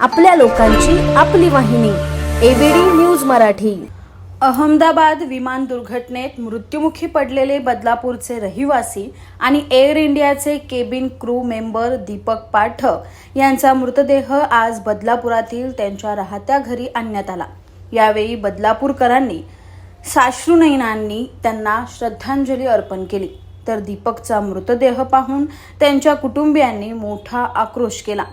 आपल्या लोकांची आपली वाहिनी एबीडी न्यूज मराठी. अहमदाबाद विमान दुर्घटनेत मृत्युमुखी पडलेले बदलापूरचे रहिवासी आणि एअर इंडियाचे cabin crew member Deepak Pathak यांचा मृतदेह आज बदलापुरातील त्यांच्या राहत्या घरी आणण्यात आला. यावेळी बदलापूरकरांनी साश्रुनयनांनी त्यांना श्रद्धांजली अर्पण केली. तर दीपकचा मृतदेह पाहून त्यांच्या कुटुंबियांनी मोठा आक्रोश केला.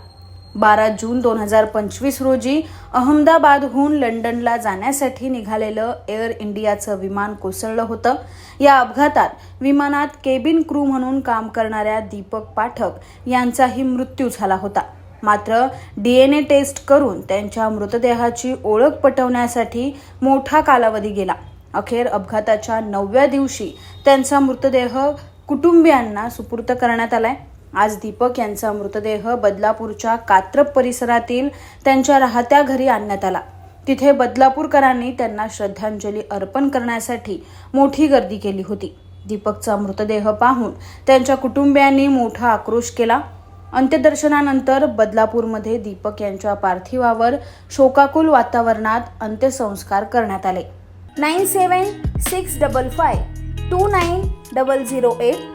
बारा जून दोन हजार पंचवीस रोजी अहमदाबादहून लंडनला जाण्यासाठी निघालेलं एअर इंडियाचं विमान कोसळलं होतं. या अपघातात विमानात केबिन क्रू म्हणून काम करणाऱ्या दीपक पाठक यांचाही मृत्यू झाला होता. मात्र डीएनए टेस्ट करून त्यांच्या मृतदेहाची ओळख पटवण्यासाठी मोठा कालावधी गेला. अखेर अपघाताच्या नवव्या दिवशी त्यांचा मृतदेह कुटुंबियांना सुपूर्त करण्यात आलाय. आज दीपक यांचा मृतदेह बदलापूरच्या कात्रप परिसरातील त्यांच्या राहत्या घरी आणण्यात आला. तिथे बदलापूरकरांनी त्यांना श्रद्धांजली अर्पण करण्यासाठी मोठी गर्दी केली होती. दीपकचा मृतदेह पाहून त्यांच्या कुटुंबियांनी मोठा आक्रोश केला. अंत्यदर्शनानंतर बदलापूरमध्ये दीपक यांच्या पार्थिवावर शोकाकुल वातावरणात अंत्यसंस्कार करण्यात आले. Nine seven six double five two nine double zero eight